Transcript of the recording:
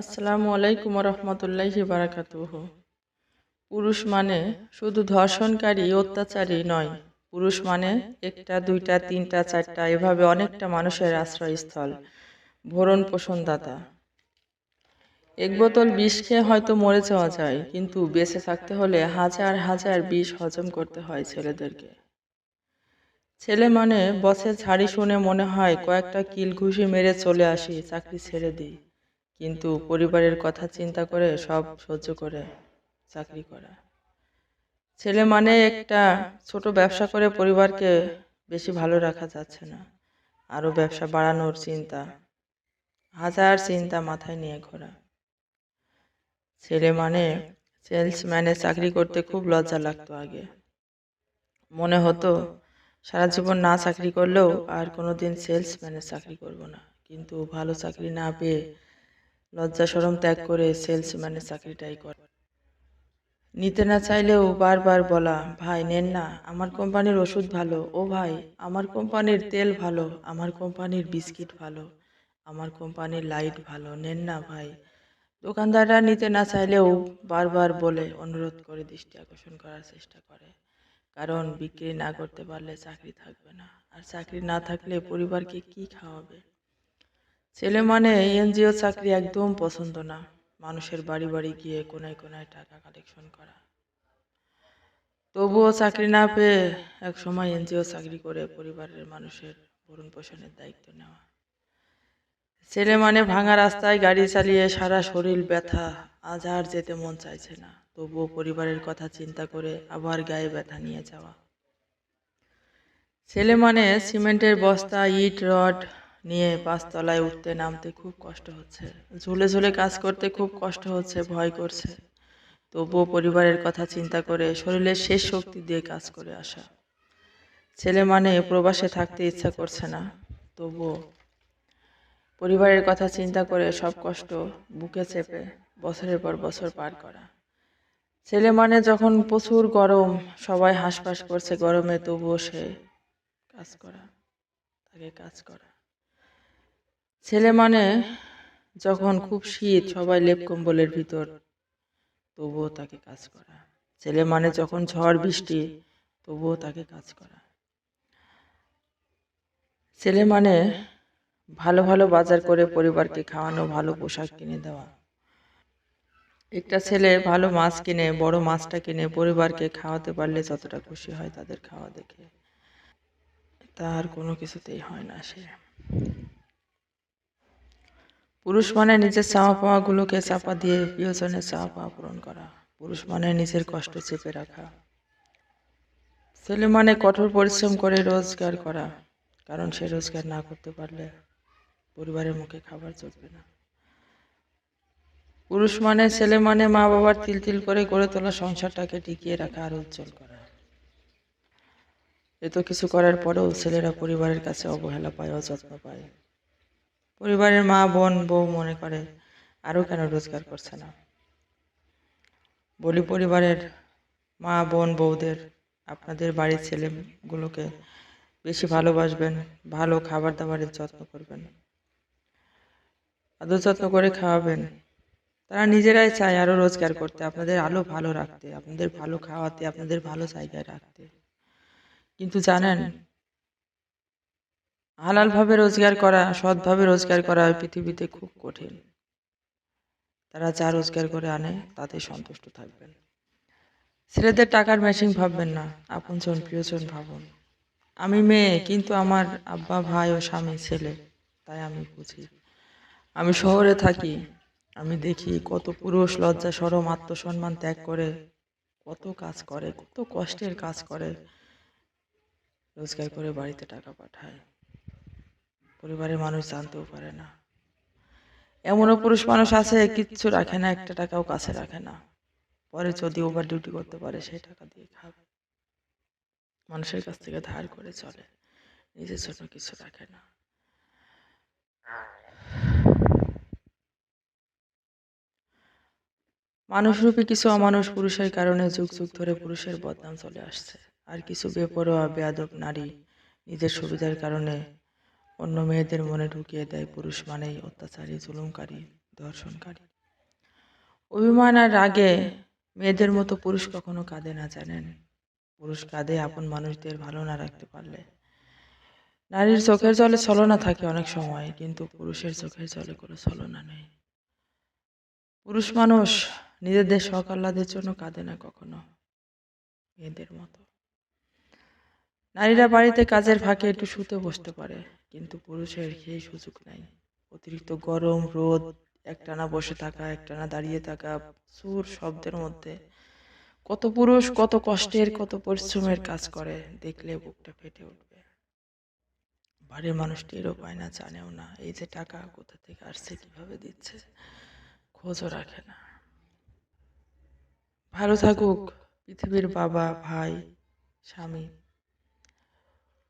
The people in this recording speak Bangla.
আসসালামু আলাইকুম রহমতুল্লাহি বারাকাতুহ। পুরুষ মানে শুধু ধর্ষণকারী, অত্যাচারী নয়। পুরুষ মানে একটা, দুইটা, তিনটা, চারটা, এভাবে অনেকটা মানুষের আশ্রয়স্থল ভরণ পোষণদাতা এক বোতল বিষ খেয়ে হয়তো মরে যাওয়া যায়, কিন্তু বেঁচে থাকতে হলে হাজার হাজার বিষ হজম করতে হয় ছেলেদেরকে। ছেলে মানে বসে ছাড়ি শুনে মনে হয় কয়েকটা কিল ঘুষি মেরে চলে আসি, চাকরি ছেড়ে দিই। কিন্তু পরিবারের কথা চিন্তা করে সব সহ্য করে, চাকরি করা। ছেলে মানে একটা ছোট ব্যবসা করে পরিবারকে বেশি ভালো রাখা যাচ্ছে না। আরও ব্যবসা বাড়ানোর চিন্তা, হাজার চিন্তা মাথায় নিয়ে ঘোরা। ছেলে মানে সেলসম্যানে চাকরি করতে খুব লজ্জা লাগতো আগে। মনে হতো সারা জীবন না চাকরি করলেও আর কোনো দিন সেলসম্যানের চাকরি করব না। কিন্তু ভালো চাকরি না পেয়ে লজ্জা সরম ত্যাগ করে সেলসম্যানের চাকরিটাই করে। নিতে না চাইলেও বারবার বলা, ভাই, নেন না, আমার কোম্পানির ওষুধ ভালো। ও ভাই, আমার কোম্পানির তেল ভালো, আমার কোম্পানির বিস্কিট ভালো, আমার কোম্পানির লাইট ভালো। নেন না, ভাই। দোকানদাররা নিতে না চাইলেও বারবার বলে, অনুরোধ করে দৃষ্টি আকর্ষণ করার চেষ্টা করে। কারণ বিক্রি না করতে পারলে চাকরি থাকবে না। আর চাকরি না থাকলে পরিবারকে কি খাওয়াবে? ছেলে মানে এনজিও চাকরি একদম পছন্দ না। মানুষের বাড়ি বাড়ি গিয়ে কোনায় কোনায় টাকা কালেকশন করা। তবুও চাকরি না পেয়ে এক সময় এনজিও চাকরি করে পরিবারের মানুষের ভরণ পোষণের দায়িত্ব নেওয়া। ছেলে মানে ভাঙা রাস্তায় গাড়ি চালিয়ে সারা শরীর ব্যথা, আজ আর যেতে মন চাইছে না। তবুও পরিবারের কথা চিন্তা করে আবার গায়ে ব্যথা নিয়ে যাওয়া। ছেলে মানে সিমেন্টের বস্তা, ইট, রড নিয়ে পাঁচতলায় উঠতে নামতে খুব কষ্ট হচ্ছে। ঝুলে ঝুলে কাজ করতে খুব কষ্ট হচ্ছে, ভয় করছে। তবুও পরিবারের কথা চিন্তা করে শরীরের শেষ শক্তি দিয়ে কাজ করে আসা। ছেলে মানে প্রবাসে থাকতে ইচ্ছা করছে না, তবুও। পরিবারের কথা চিন্তা করে সব কষ্ট বুকে চেপে বছরের পর বছর পার করা। ছেলে মানে যখন প্রচুর গরম, সবাই হাঁসফাঁস করছে গরমে, তবুও সে কাজ করা, তাকে কাজ করা। ছেলে মানে যখন খুব শীত সবাই লেপ কম্বলের ভিতর। তবুও তাকে কাজ করা। ছেলে মানে যখন ঝড় বৃষ্টি তবুও তাকে কাজ করা। ছেলে মানে ভালো ভালো বাজার করে পরিবারকে খাওয়ানো ভালো পোশাক কিনে দেওয়া। একটা ছেলে ভালো মাছ কিনে বড় মাছটা কিনে পরিবারকে খাওয়াতে পারলে যতটা খুশি হয় তাদের খাওয়া দেখে। তার কোনো কিছুতেই হয় না সে। পুরুষ মানে নিজের চাওয়া পাওয়াগুলোকে চাপা দিয়ে প্রিয়জনের চাওয়া পাওয়া পূরণ করা। পুরুষ মানে নিজের কষ্ট চেপে রাখা। ছেলে মানে কঠোর পরিশ্রম করে রোজগার করা, কারণ সে রোজগার না করতে পারলে পরিবারের মুখে খাবার চলবে না। পুরুষ মানে ছেলে মানে মা বাবার তিল তিল করে গড়ে তোলা সংসারটাকে টিকিয়ে রাখা আর উজ্জ্বল করা। এত কিছু করার পরেও ছেলেরা পরিবারের কাছে অবহেলা পায়, অযত্ন পায়। পরিবারের মা, বোন, বউ মনে করে, আরও কেন রোজগার করছে না? বলি পরিবারের মা, বোন, বউদের, আপনাদের বাড়ির ছেলেগুলোকে বেশি ভালোবাসবেন, ভালো খাবার দাবারের যত্ন করবেন। আদর যত্ন করে খাওয়াবেন। তারা নিজেরাই চায় আরও রোজগার করতে, আপনাদের আলো ভালো রাখতে, আপনাদের ভালো খাওয়াতে, আপনাদের ভালো জায়গায় রাখতে। কিন্তু জানেন হালালভাবে রোজগার করা, সৎভাবে রোজগার করা পৃথিবীতে খুব কঠিন। তারা যা রোজগার করে আনে, তাতে সন্তুষ্ট থাকবেন। ছেলেদের টাকার মেশিন ভাববেন না। আপন আপনজন, প্রিয়জন ভাবুন। আমি মেয়ে, কিন্তু আমার আব্বা, ভাই ও স্বামী ছেলে, তাই আমি বুঝি। আমি শহরে থাকি। আমি দেখি কত পুরুষ লজ্জা, সরম, আত্মসম্মান ত্যাগ করে। কত কাজ করে, কত কষ্টের কাজ করে। রোজগার করে বাড়িতে টাকা পাঠায়। পরিবারের মানুষ জানতেও পারে না। এমনও পুরুষ মানুষ আছে, কিচ্ছু রাখে না, একটা টাকাও কাছে রাখে না। পরে যদি ওভার ডিউটি করতে পারে, সেই টাকা দিয়ে খাবে। মানুষের কাছ থেকে ধার করে চলে। নিজের জন্য কিছু রাখে না। মানুষরূপী কিছু অমানুষ পুরুষের কারণে যুগ যুগ ধরে পুরুষের বদনাম চলে আসছে। আর কিছু বেপরোয়া, বেয়াদব নারী নিজের সুবিধার কারণে অন্য মেয়েদের মনে ঢুকিয়ে দেয় পুরুষ মানেই অত্যাচারী, জুলুমকারী, ধর্ষণকারী। অভিমান আর রাগে মেয়েদের মতো পুরুষ কখনো কাঁদে না, জানেন? পুরুষ কাঁদে আপন মানুষদের ভালো না রাখতে পারলে। নারীর চোখের জলে ছলনা থাকে অনেক সময়, কিন্তু পুরুষের চোখের জলে কোনো ছলনা নেই। পুরুষ মানুষ নিজেদের শখ জন্য কাঁদে না কখনো, মেয়েদের মতো। নারীরা বাড়িতে কাজের ফাঁকে একটু শুতে বসতে পারে, কিন্তু পুরুষের সেই সুযোগ নাই। অতিরিক্ত গরম, রোদ, একটানা বসে থাকা, একটানা দাঁড়িয়ে থাকা প্রচুর শব্দের মধ্যে। কত পুরুষ কত কষ্টের, কত পরিশ্রমের কাজ করে, দেখলে বুকটা ফেটে উঠবে। বাড়ির মানুষ টেরও পায় না, জানেও না, এই যে টাকা কোথা থেকে আসছে, কীভাবে দিচ্ছে, খোঁজও রাখে না। ভালো থাকুক, পৃথিবীর বাবা, ভাই, স্বামী।